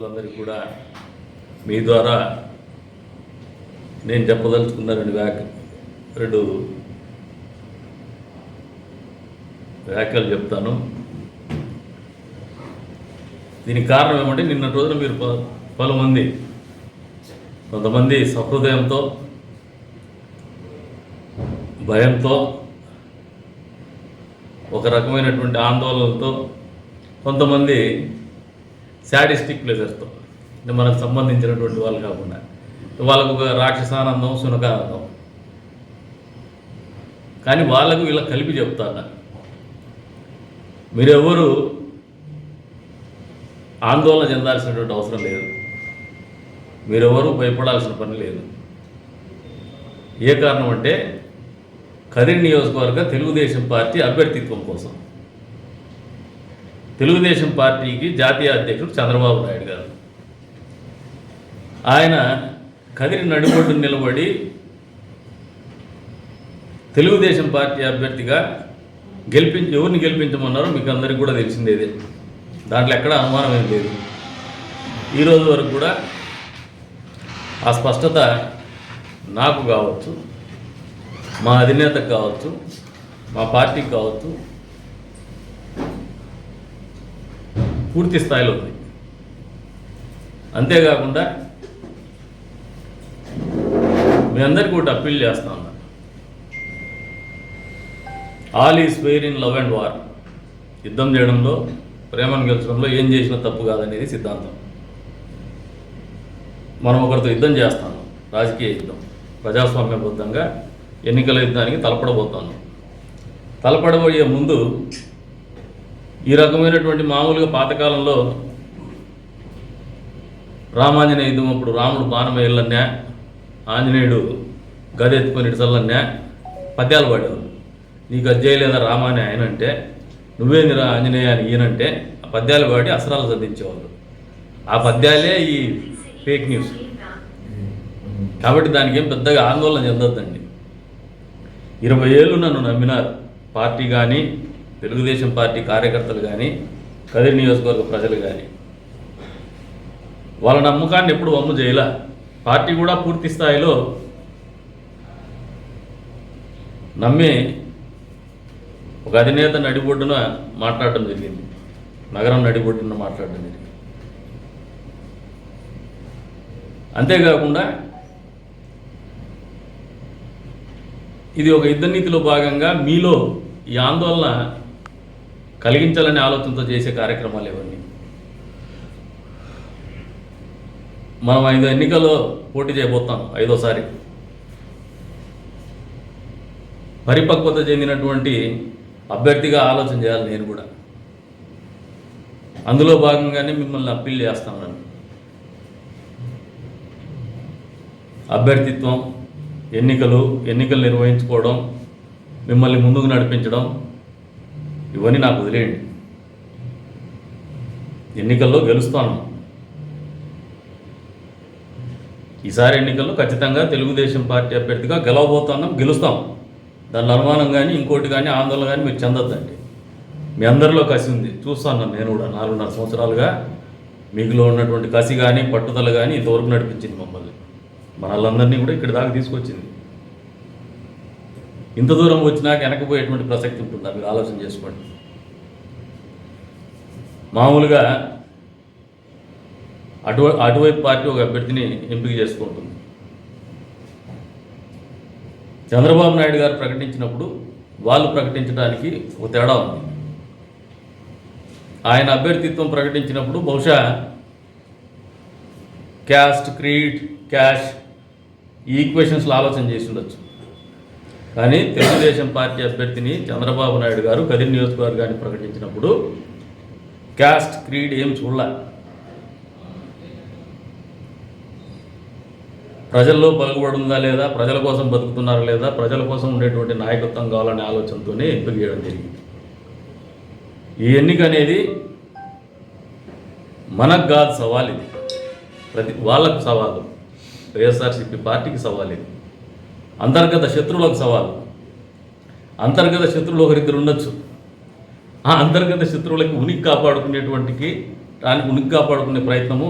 అందరికీ కూడా మీ ద్వారా నేను చెప్పదలుచుకున్న రెండు వ్యాఖ్య రెండు వ్యాఖ్యలు చెప్తాను. దీనికి కారణం ఏమంటే నిన్న రోజున మీరు ప- పలుమంది కొంతమంది సహృదయంతో భయంతో ఒక రకమైనటువంటి ఆందోళనలతో కొంతమంది శాడిస్టిక్ ప్లేజర్స్తో అంటే మనకు సంబంధించినటువంటి వాళ్ళు కాకుండా. వాళ్ళకు ఒక రాక్షసానందం సునకానందం కానీ వాళ్ళకు ఇలా కలిపి చెప్తాను. మీరెవరు ఆందోళన చెందాల్సినటువంటి అవసరం లేదు. మీరెవరు భయపడాల్సిన పని లేదు. ఏ కారణం అంటే కదిరి నియోజకవర్గ తెలుగుదేశం పార్టీ అభ్యర్థిత్వం కోసం. తెలుగుదేశం పార్టీకి జాతీయ అధ్యక్షుడు చంద్రబాబు నాయుడు గారు. ఆయన కదిరి నడిబొడ్డు నిలబడి తెలుగుదేశం పార్టీ అభ్యర్థిగా గెలిపించి ఎవరిని గెలిపించమన్నారో మీకు అందరికీ కూడా తెలిసిందేదే దాంట్లో ఎక్కడ అనుమానం ఏం లేదు. ఈరోజు వరకు కూడా ఆ స్పష్టత నాకు కావచ్చు మా అధినేతకు కావచ్చు మా పార్టీకి కావచ్చు పూర్తి స్థాయిలో ఉంది. అంతేకాకుండా మీ అందరికీ ఒకటి అప్పీల్ చేస్తా ఉన్నాను all is fair in love and war. యుద్ధం చేయడంలో ప్రేమను గెలచడంలో ఏం చేసినా తప్పు కాదనేది సిద్ధాంతం. మనం ఒకరితో యుద్ధం చేస్తాను రాజకీయ యుద్ధం. ప్రజాస్వామ్యబద్ధంగా ఎన్నికల యుద్ధానికి తలపడబోతాను తలపడబోయే ముందు ఈ రకమైనటువంటి మామూలుగా పాతకాలంలో రామాంజనేయ యుద్ధం అప్పుడు రాముడు బాణం ఆంజనేయుడు గది ఎత్తుకొని ఇడసల్లన్నా పద్యాలు పాడేవారు నీకు అది చేయలేదా రామా అని ఆయన అంటే నువ్వేందిరా ఆంజనేయ అని ఈయనంటే? ఆ పద్యాలు పాడి అసరాలు చదివించేవాళ్ళు ఆ పద్యాలే ఈ ఫేక్ న్యూస్. కాబట్టి దానికి ఏం పెద్దగా ఆందోళన చెందొద్దండి. ఇరవై ఏళ్ళు నన్ను నమ్మినారు. పార్టీ కానీ తెలుగుదేశం పార్టీ కార్యకర్తలు కానీ కదిరి నియోజకవర్గ ప్రజలు కానీ వాళ్ళ నమ్మకాన్ని ఎప్పుడు వమ్ము చేయలే. పార్టీ కూడా పూర్తి స్థాయిలో నమ్మి ఒక అధినేత నడిబొడ్డున మాట్లాడటం జరిగింది. నగరం నడిబొడ్డున మాట్లాడటం జరిగింది. అంతేకాకుండా ఇది ఒక యుద్ధ నీతిలో భాగంగా మీలో ఈ ఆందోళన కలిగించాలనే ఆలోచనతో చేసే కార్యక్రమాలు ఇవన్నీ. మనం ఐదు ఎన్నికల్లో పోటీ చేయబోతాం ఐదోసారి. పరిపక్వత చెందినటువంటి అభ్యర్థిగా ఆలోచన చేయాలి నేను కూడా. అందులో భాగంగానే మిమ్మల్ని అప్పీల్ చేస్తాను అభ్యర్థిత్వం ఎన్నికలు ఎన్నికలు నిర్వహించుకోవడం మిమ్మల్ని ముందుకు నడిపించడం ఇవన్నీ నాకు వదిలేయండి. ఎన్నికల్లో గెలుస్తాను. ఈసారి ఎన్నికల్లో ఖచ్చితంగా తెలుగుదేశం పార్టీ అభ్యర్థిగా గెలవబోతున్నాం గెలుస్తాం. దానిలో అనుమానం కానీ ఇంకోటి కానీ ఆందోళన కానీ మీరు చెందొద్దండి. మీ అందరిలో కసి ఉంది. చూస్తాను నేను కూడా నాలుగున్నర సంవత్సరాలుగా మీకులో ఉన్నటువంటి కసి కానీ పట్టుదల కానీ ఇంతవరకు నడిపించింది మమ్మల్ని. మనల్ందరినీ కూడా ఇక్కడి దాకా తీసుకొచ్చింది. ఇంత దూరం వచ్చినాక వెనకపోయేటువంటి ప్రసక్తి ఉంటుందా? మీరు ఆలోచన చేసుకోండి. మామూలుగా అటు అటువైపు పార్టీ ఒక అభ్యర్థిని ఎంపిక చేసుకుంటుంది చంద్రబాబు నాయుడు గారు ప్రకటించినప్పుడు వాళ్ళు ప్రకటించడానికి ఒక తేడా ఉంది. ఆయన అభ్యర్థిత్వం ప్రకటించినప్పుడు బహుశా క్యాస్ట్ క్రీడ్ క్యాష్ ఈ ఈక్వేషన్స్లో ఆలోచన చేసి ఉండొచ్చు. కానీ తెలుగుదేశం పార్టీ అభ్యర్థిని చంద్రబాబు నాయుడు గారు కదిరి నియోజకవర్గాన్ని ప్రకటించినప్పుడు క్యాస్ట్ క్రీడ్ ఏం చూడాల. ప్రజల్లో పలుకుబడుందా లేదా ప్రజల కోసం బతుకుతున్నారా లేదా ప్రజల కోసం ఉండేటువంటి నాయకత్వం కావాలనే ఆలోచనతోనే ఎంపిక చేయడం జరిగింది. ఈ ఎన్నిక అనేది మనకు కాదు సవాల్ ఇది ప్రతి వాళ్ళకు సవాలు. వైఎస్ఆర్సీపీ పార్టీకి సవాల్ ఇది అంతర్గత శత్రువులకు సవాలు. అంతర్గత శత్రువులు ఒకరిద్దరు ఉండొచ్చు. ఆ అంతర్గత శత్రువులకి ఉనికి కాపాడుకునేటువంటికి దానికి ఉనికి కాపాడుకునే ప్రయత్నము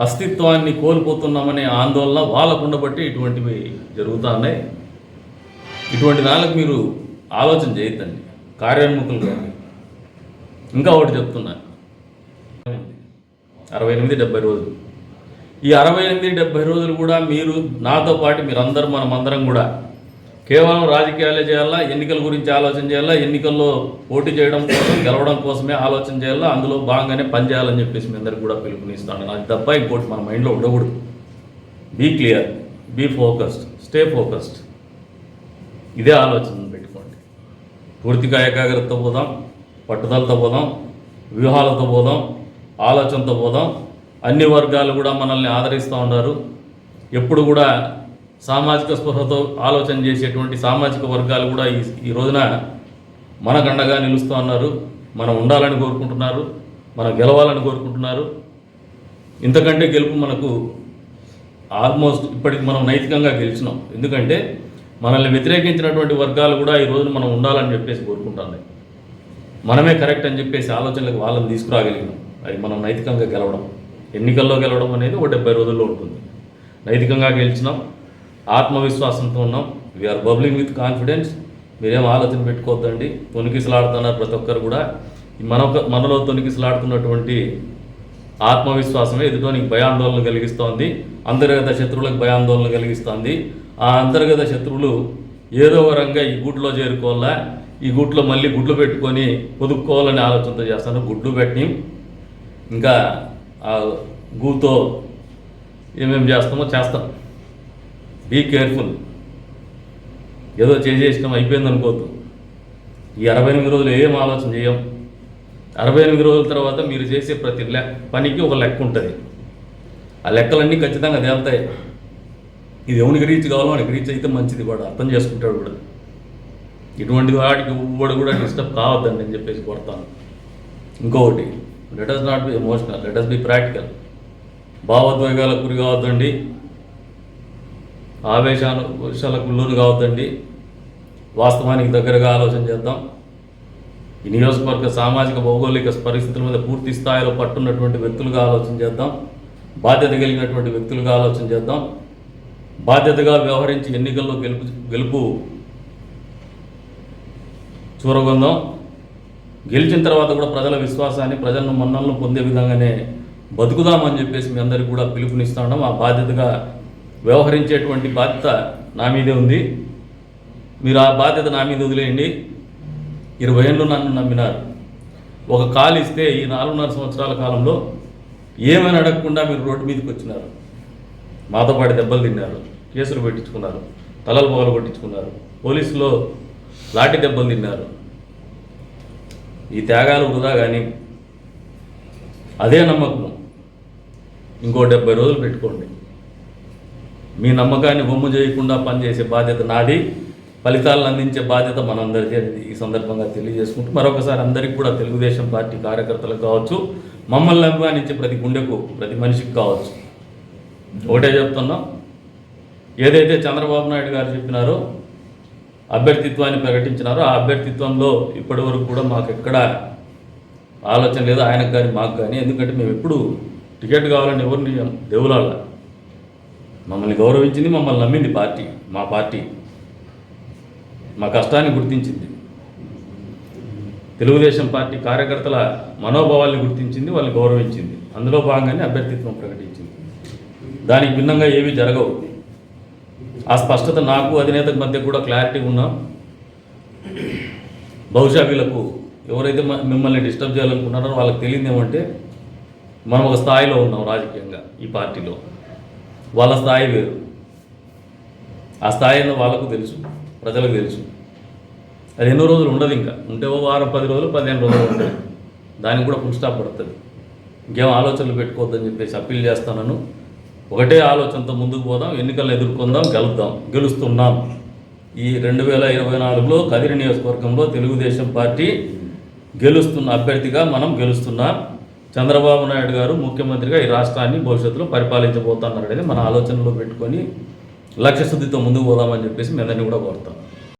అస్తిత్వాన్ని కోల్పోతున్నామనే ఆందోళన వాళ్ళకు ఉండబట్టి ఇటువంటివి జరుగుతూ ఉన్నాయి. ఇటువంటి దానికి మీరు ఆలోచన చేయొద్దండి. కార్యోన్ముఖులు కానీ ఇంకా ఒకటి చెప్తున్నా. అరవై ఎనిమిది డెబ్బై రోజులు. ఈ అరవై ఎనిమిది డెబ్బై రోజులు కూడా మీరు నాతో పాటు మీరందరూ మనమందరం కూడా కేవలం రాజకీయాలే చేయాలా ఎన్నికల గురించి ఆలోచన చేయాలా ఎన్నికల్లో పోటీ చేయడం కోసం గెలవడం కోసమే ఆలోచన చేయాలా అందులో భాగంగానే పనిచేయాలని చెప్పేసి మీ అందరికి కూడా పిలుపునిస్తాను అది తప్ప ఇంకోటి మన మైండ్లో ఉండకూడదు. Be clear be focused stay focused ఇదే ఆలోచన పెట్టుకోండి. పూర్తిగా ఏకాగ్రతతో పోదాం పట్టుదలతో పోదాం వ్యూహాలతో పోదాం ఆలోచనతో పోదాం అన్ని వర్గాలు కూడా మనల్ని ఆదరిస్తూ ఉన్నారు. ఎప్పుడు కూడా సామాజిక స్పృహతో ఆలోచన చేసేటువంటి సామాజిక వర్గాలు కూడా ఈ ఈ రోజున మనకండగా నిలుస్తూ ఉన్నారు. మనం ఉండాలని కోరుకుంటున్నారు. మనం గెలవాలని కోరుకుంటున్నారు. ఇంతకంటే గెలుపు మనకు ఆల్మోస్ట్ ఇప్పటికి మనం నైతికంగా గెలిచినాం. ఎందుకంటే మనల్ని వ్యతిరేకించినటువంటి వర్గాలు కూడా ఈ రోజున మనం ఉండాలని చెప్పేసి కోరుకుంటున్నాయి మనమే కరెక్ట్ అని చెప్పేసి ఆలోచనలకు వాళ్ళని తీసుకురాగలిగినాం. అది మనం నైతికంగా గెలవడం. ఎన్నికల్లో గెలవడం అనేది ఒక డెబ్బై రోజుల్లో ఉంటుంది. నైతికంగా గెలిచినాం. ఆత్మవిశ్వాసంతో ఉన్నాం. వీఆర్ బబ్లింగ్ విత్ కాన్ఫిడెన్స్ మీరేం ఆలోచన పెట్టుకోవద్దండి. తొనికిసలాడుతున్నారు ప్రతి ఒక్కరు కూడా. ఈ మన మనలో తొనికిసలాడుతున్నటువంటి ఆత్మవిశ్వాసమే ఎదుటోనికి భయాందోళన కలిగిస్తోంది. అంతర్గత శత్రువులకు భయాందోళన కలిగిస్తోంది. ఆ అంతర్గత శత్రువులు ఏదో ఒక ఈ గూట్లో చేరుకోవాలా? ఈ గూట్లో మళ్ళీ గుడ్లు పెట్టుకొని పొదుక్కోవాలని ఆలోచనతో చేస్తాను గుడ్లు పెట్టి ఇంకా గూతో ఏమేమి చేస్తామో చేస్తాం. బీ కేర్ఫుల్ ఏదో చేసేసినాం అయిపోయింది అనుకోవద్దు. ఈ అరవై ఎనిమిది రోజులు ఏం ఆలోచన చేయం? అరవై ఎనిమిది రోజుల తర్వాత మీరు చేసే ప్రతి లె పనికి ఒక లెక్క ఉంటుంది. ఆ లెక్కలన్నీ ఖచ్చితంగా తేలుతాయి. ఇది ఎవరికి రీచ్ కావాలో వాడికి రీచ్ అయితే మంచిది వాడు అర్థం చేసుకుంటాడు కూడా. ఇటువంటి వాడికి వాడు కూడా డిస్టర్బ్ కావద్దండి అని చెప్పేసి కొడతాను ఇంకొకటి let us not be emotional let us be practical భావోద్వేగాలకు గురి కావద్దండి. ఆవేశాలు లోను కావద్దండి. వాస్తవానికి దగ్గరగా ఆలోచన చేద్దాం. ఈ నియోజకవర్గ సామాజిక భౌగోళిక పరిస్థితుల మీద పూర్తి స్థాయిలో పట్టున్నటువంటి వ్యక్తులుగా ఆలోచన చేద్దాం. బాధ్యత కలిగినటువంటి వ్యక్తులుగా ఆలోచన చేద్దాం. బాధ్యతగా వ్యవహరించి ఎన్నికల్లో గెలుపు గెలుపు చూరగొందాం. గెలిచిన తర్వాత కూడా ప్రజల విశ్వాసాన్ని ప్రజలను మన్నలను పొందే విధంగానే బతుకుదామని చెప్పేసి మీ అందరికీ కూడా పిలుపునిస్తా ఉన్నాం. ఆ బాధ్యతగా వ్యవహరించేటువంటి బాధ్యత నా మీదే ఉంది. మీరు ఆ బాధ్యత నా మీద వదిలేయండి. ఇరవై ఏళ్ళు నన్ను నమ్మినారు. ఒక కాలు ఇస్తే ఈ నాలుగున్నర సంవత్సరాల కాలంలో ఏమైనా అడగకుండా మీరు రోడ్డు మీదకి వచ్చినారు. మాతో పాటు దెబ్బలు తిన్నారు కేసులు పెట్టించుకున్నారు తలలు పొగలు కొట్టించుకున్నారు పోలీసులో లాఠీ దెబ్బలు తిన్నారు. ఈ త్యాగాలు వృధా కానీ? అదే నమ్మకం. ఇంకో డెబ్బై రోజులు పెట్టుకోండి. మీ నమ్మకాన్ని బొమ్ము చేయకుండా పనిచేసే బాధ్యత నాది. ఫలితాలను అందించే బాధ్యత మనందరికీ ఈ సందర్భంగా తెలియజేసుకుంటూ మరొకసారి అందరికీ కూడా తెలుగుదేశం పార్టీ కార్యకర్తలకు కావచ్చు మమ్మల్ని అభిమానించే ప్రతి గుండెకు ప్రతి మనిషికి కావచ్చు. ఒకటే చెప్తున్నాం. ఏదైతే చంద్రబాబు నాయుడు గారు చెప్పినారో అభ్యర్థిత్వాన్ని ప్రకటించినారో ఆ అభ్యర్థిత్వంలో ఇప్పటి వరకు కూడా మాకు ఎక్కడ ఆలోచన లేదు. ఆయనకు కానీ మాకు కానీ. ఎందుకంటే మేము ఎప్పుడు టికెట్ కావాలని ఎవరిని దేవులాల మమ్మల్ని గౌరవించింది మమ్మల్ని నమ్మింది పార్టీ మా పార్టీ. మా కష్టాన్ని గుర్తించింది. తెలుగుదేశం పార్టీ కార్యకర్తల మనోభావాల్ని గుర్తించింది వాళ్ళని గౌరవించింది. అందులో భాగంగానే అభ్యర్థిత్వం ప్రకటించింది. దానికి భిన్నంగా ఏమీ జరగవు. ఆ స్పష్టత నాకు అధినేతకు మధ్య కూడా క్లారిటీ ఉన్నాం బహుశా వీళ్ళకు ఎవరైతే మిమ్మల్ని డిస్టర్బ్ చేయాలనుకున్నారో వాళ్ళకి తెలియదు ఏమంటే మనం ఒక స్థాయిలో ఉన్నాం రాజకీయంగా ఈ పార్టీలో. వాళ్ళ స్థాయి వేరు. ఆ స్థాయి వాళ్ళకు తెలుసు ప్రజలకు తెలుసు. అది ఎన్నో రోజులు ఉండదు ఇంకా. ఉంటే ఓ వారం పది రోజులు పదిహేను రోజులు ఉంటుంది. దానికి కూడా ఫుల్ స్టాప్ పడుతుంది. ఇంకేం ఆలోచనలు పెట్టుకోవద్దని చెప్పేసి అప్పీల్ చేస్తానను. ఒకటే ఆలోచనతో ముందుకు పోదాం ఎన్నికలను ఎదుర్కొందాం గెలుద్దాం గెలుస్తున్నాం. ఈ రెండు వేల ఇరవై నాలుగులో కదిరి నియోజకవర్గంలో తెలుగుదేశం పార్టీ గెలుస్తున్న అభ్యర్థిగా మనం గెలుస్తున్నాం చంద్రబాబు నాయుడు గారు ముఖ్యమంత్రిగా ఈ రాష్ట్రాన్ని భవిష్యత్తులో పరిపాలించబోతున్నారు అనేది మన ఆలోచనలో పెట్టుకొని లక్ష్యశుద్ధితో ముందుకు పోదామని చెప్పేసి మీ కూడా కోరుతాం.